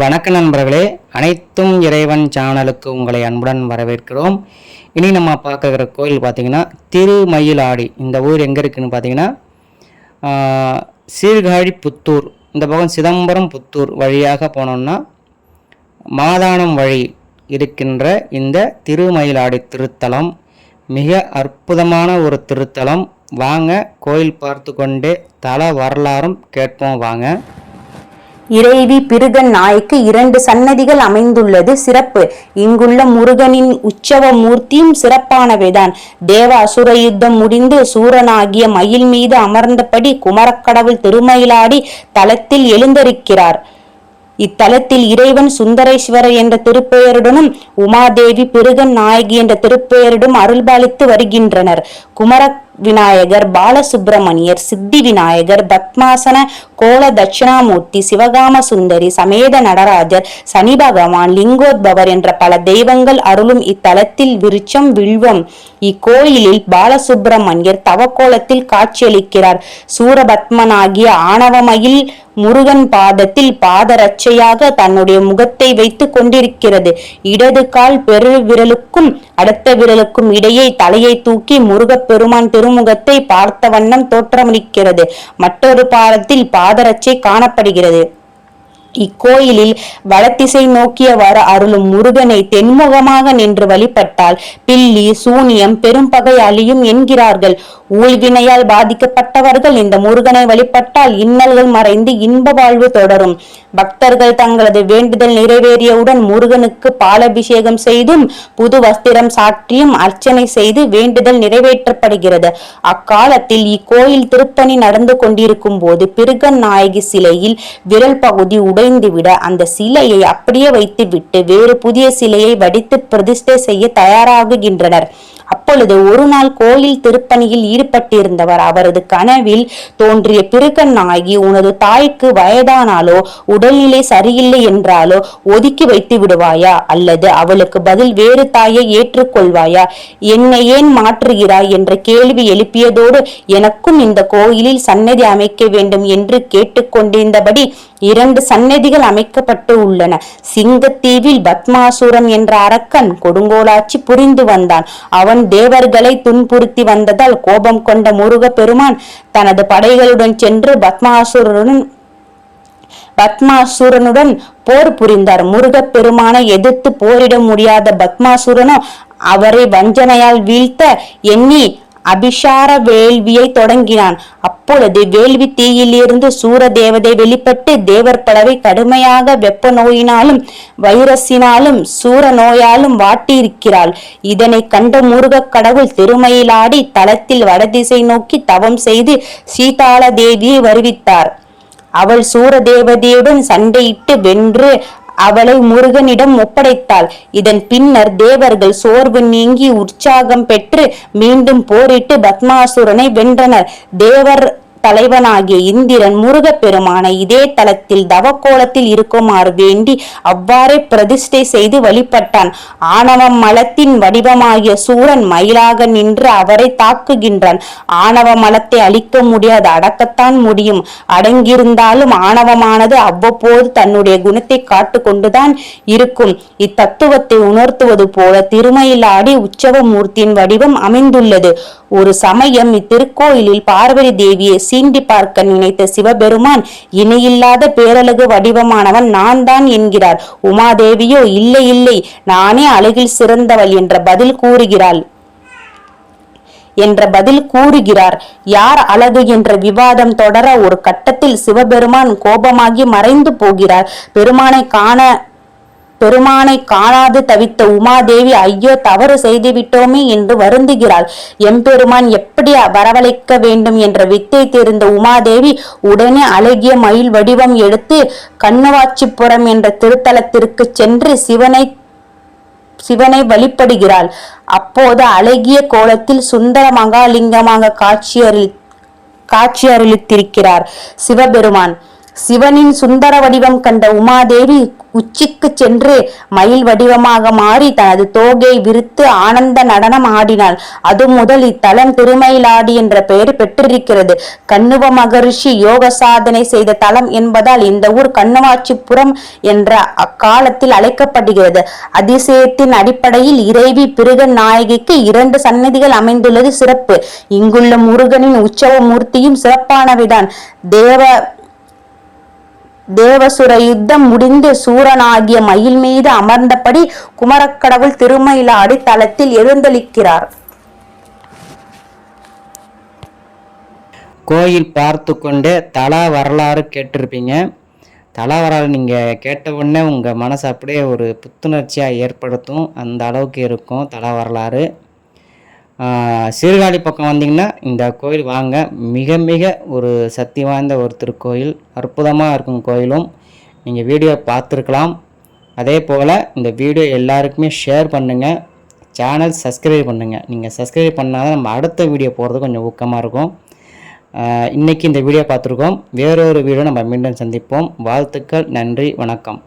வணக்க நண்பர்களே அனைத்தும் இறைவன் சேனலுக்கு உங்களை அன்புடன் வரவேற்கிறோம். இனி நம்ம பார்க்குற கோயில் பார்த்தீங்கன்னா திருமயிலாடி. இந்த ஊர் எங்கே இருக்குதுன்னு பார்த்தீங்கன்னா சீர்காழி புத்தூர் இந்த பக்கம் சிதம்பரம் புத்தூர் வழியாக போனோம்னா மாதானம் வழி இருக்கின்ற இந்த திருமயிலாடி திருத்தலம். மிக அற்புதமான ஒரு திருத்தலம். வாங்க கோயில் பார்த்து கொண்டே தல வரலாறும் கேட்போம் வாங்க. இறைவி பிருகன் நாய்க்கு இரண்டு சன்னதிகள் அமைந்துள்ளது. சிறப்பு. இங்குள்ள முருகனின் உற்சவ மூர்த்தியும் சிறப்பானவைதான். தேவ அசுர யுத்தம் முடிந்து சூரனாகிய மயில் மீது அமர்ந்தபடி குமரக்கடவுள் திருமயிலாடி தலத்தில் எழுந்தரிக்கிறார். இத்தலத்தில் இறைவன் சுந்தரேஸ்வரர் என்ற திருப்பெயருடனும் உமாதேவி பிருகன் நாயகி என்ற திருப்பெயருடன் அருள்பாலித்து வருகின்றனர். குமர விநாயகர் பாலசுப்பிரமணியர் சித்தி விநாயகர் பத்மாசன கோல தட்சிணாமூர்த்தி சிவகாம சுந்தரி சமேத நடராஜர் சனி பகவான் லிங்கோத்பவர் என்ற பல தெய்வங்கள் அருளும் இத்தலத்தில் விருச்சம் வில்வம். இக்கோயிலில் பாலசுப்பிரமணியர் தவக்கோலத்தில் காட்சியளிக்கிறார். சூரபத்மனாகிய ஆணவமயில் முருகன் பாதத்தில் பாதரட்சையாக தன்னுடைய முகத்தை வைத்து கொண்டிருக்கிறது. இடது கால் பெரு விரலுக்கும் அடுத்த விரலுக்கும் இடையே தலையை தூக்கி பெருமான் திருமுகத்தை பார்த்த வண்ணம் தோற்றமளிக்கிறது. மற்றொரு பாலத்தில் பாதரட்சை காணப்படுகிறது. இக்கோயிலில் வடதிசை நோக்கியவாறு அருளும் முருகனை தென்முகமாக நின்று வழிபட்டால் பில்லி சூனியம் பெரும்பகை அழியும் என்கிறார்கள். ஊழ்வினையால் பாதிக்கப்பட்டவர்கள் இந்த முருகனை வழிபட்டால் இன்னல்கள் மறைந்து இன்ப வாழ்வு தொடரும். பக்தர்கள் தங்களது வேண்டுதல் நிறைவேறியவுடன் முருகனுக்கு பாலபிஷேகம் செய்தும் புது வஸ்திரம் சாற்றியும் அர்ச்சனை செய்து வேண்டுதல் நிறைவேற்றப்படுகிறது. அக்காலத்தில் இக்கோயில் திருப்பணி நடந்து கொண்டிருக்கும் போது பிருகன் நாயகி சிலையில் விரல் பகுதி உடை உடைந்துவிட அந்த சிலையை அப்படியே வைத்துவிட்டு வேறு புதிய சிலையை வடித்து பிரதிஷ்டை செய்ய தயாராகுகின்றனர். அப்பொழுது ஒரு நாள் கோயில் திருப்பணியில் ஈடுபட்டிருந்தவர் அவரது கனவில் தோன்றிய பிருகன் நாயகி உனது தாய்க்கு வயதானாலோ உடல்நிலை சரியில்லை என்றாலோ ஒதுக்கி வைத்து விடுவாயா? அல்லது அவளுக்கு பதில் வேறு தாயை ஏற்றுக்கொள்வாயா? என்னை ஏன் மாற்றுகிறாய்? என்ற கேள்வி எழுப்பியதோடு எனக்கும் இந்த கோயிலில் சன்னதி அமைக்க வேண்டும் என்று கேட்டுக்கொண்டிருந்தபடி இரண்டு சன்னதிகள் அமைக்கப்பட்டு உள்ளன. சிங்கத்தீவில் பத்மாசுரன் என்ற அரக்கன் கொடுங்கோலாட்சி புரிந்து வந்தான். அவன் தேவர்களை துன்புறுத்தி வந்ததால் கோபம் கொண்ட முருக பெருமான் தனது படைகளுடன் சென்று பத்மாசுரனுடன் பத்மாசுரனுடன் போர் புரிந்தார். முருகப் பெருமானை எதிர்த்து போரிட முடியாத பத்மாசுரனோ அவரை வஞ்சனையால் வீழ்த்த எண்ணி அபிஷார வேள்வியை தொடங்கினான். அப்பொழுது வேள்வி தீயிலிருந்து சூர தேவதை வெளிப்பட்டு தேவர் பலவை கடுமையாக வெப்ப நோயினாலும் வைரஸினாலும் சூர நோயாலும் வாட்டியிருக்கிறாள். இதனை கண்ட முருக கடவுள் திருமயிலாடி தளத்தில் வடதிசை நோக்கி தவம் செய்து சீதாள தேவியை வருவித்தார். அவள் சூரதேவதையுடன் சண்டையிட்டு வென்று அவளை முருகனிடம் ஒப்படைத்தாள். இதன் பின்னர் தேவர்கள் சோர்வு நீங்கி உற்சாகம் பெற்று மீண்டும் போரிட்டு பத்மாசுரனை வென்றனர். தேவர் தலைவனாகிய இந்திரன் முருகப்பெருமான இதே தலத்தில் தவக்கோலத்தில் இருக்குமாறு வேண்டி அவ்வாறே பிரதிஷ்டை செய்து வழிபட்டான். ஆணவம் மலத்தின் வடிவமாகிய சூரன் மயிலாக நின்று அவரை தாக்குகின்றான். ஆணவ மலத்தை அழிக்க முடியாது அடக்கத்தான் முடியும். அடங்கியிருந்தாலும் ஆணவமானது அவ்வப்போது தன்னுடைய குணத்தை காட்டு கொண்டுதான் இருக்கும். இத்தத்துவத்தை உணர்த்துவது போல திருமயிலாடி உற்சவ மூர்த்தியின் வடிவம் அமைந்துள்ளது. ஒரு சமயம் இத்திருக்கோயிலில் பார்வதி தேவியை சீண்டி பார்க்க நினைத்த சிவபெருமான் இணையில்லாத பேரழகு வடிவமானவன் நான் தான் என்கிறார். உமாதேவியோ இல்லை இல்லை நானே அழகில் சிறந்தவள் என்ற பதில் கூறுகிறாள். என்ற பதில் கூறுகிறார். யார் அழகு என்ற விவாதம் தொடர ஒரு கட்டத்தில் சிவபெருமான் கோபமாகி மறைந்து போகிறார். பெருமானை காண பெருமானை காணாது தவித்த உமாதேவி ஐயோ தவறு செய்துவிட்டோமே என்று வருந்துகிறாள். எம்பெருமான் எப்படி வரவழைக்க வேண்டும்? என்ற வித்தை தெரிந்த உமாதேவி உடனே அழகிய மயில் வடிவம் எடுத்து கண்ணுவாச்சிபுரம் என்ற திருத்தலத்திற்கு சென்று சிவனை சிவனை வழிபடுகிறாள். அப்போது அழகிய கோலத்தில் சுந்தர மகாலிங்கமாக காட்சியரில் காட்சியருளித்திருக்கிறார் சிவபெருமான். சிவனின் சுந்தர வடிவம் கண்ட உமாதேவி உச்சிக்கு சென்று மயில் வடிவமாக மாறி தனது தோகை விரித்து ஆனந்த நடனம் ஆடினாள். அது முதல் இத்தலம் திருமயிலாடி என்ற பெயர் பெற்றிருக்கிறது. கண்ணுவ மகரிஷி யோக சாதனை செய்த தலம் என்பதால் இந்த ஊர் கண்ணுவாச்சிபுரம் என்ற அக்காலத்தில் அழைக்கப்படுகிறது. அதிசயத்தின் அடிப்படையில் இறைவி பிருகன் நாயகிக்கு இரண்டு சன்னதிகள் அமைந்துள்ளது சிறப்பு. இங்குள்ள முருகனின் உற்சவ மூர்த்தியும் சிறப்பானவைதான். தேவ தேவசுர யுத்தம் முடிந்து சூரனாகிய மயில் மீது அமர்ந்தபடி குமரக்கடவுள் திருமயிலாடி அடித்தளத்தில் எழுந்தளிக்கிறார். கோயில் பார்த்து கொண்டு தலா வரலாறு கேட்டிருப்பீங்க. தலா வரலாறு நீங்கள் கேட்ட உடனே உங்கள் மனசு அப்படியே ஒரு புத்துணர்ச்சியாக ஏற்படுத்தும். அந்த அளவுக்கு இருக்கும் தலா வரலாறு. சீர்காழி பக்கம் வந்தீங்கன்னா இந்த கோயில் வாங்க. மிக மிக ஒரு சக்தி வாய்ந்த ஒரு திருக்கோயில் அற்புதமாக இருக்கும் கோயிலும். நீங்கள் வீடியோ பார்த்துருக்கலாம். அதே போல் இந்த வீடியோ எல்லாருக்குமே ஷேர் பண்ணுங்கள் சேனல் சப்ஸ்கிரைப் பண்ணுங்கள் நீங்கள் சப்ஸ்கிரைப் பண்ணால் தான் நம்ம அடுத்த வீடியோ போகிறது கொஞ்சம் ஊக்கமாக இருக்கும். இன்றைக்கி இந்த வீடியோ பார்த்துருக்கோம். வேறொரு வீடியோ நம்ம மீண்டும் சந்திப்போம். வாழ்த்துக்கள் நன்றி வணக்கம்.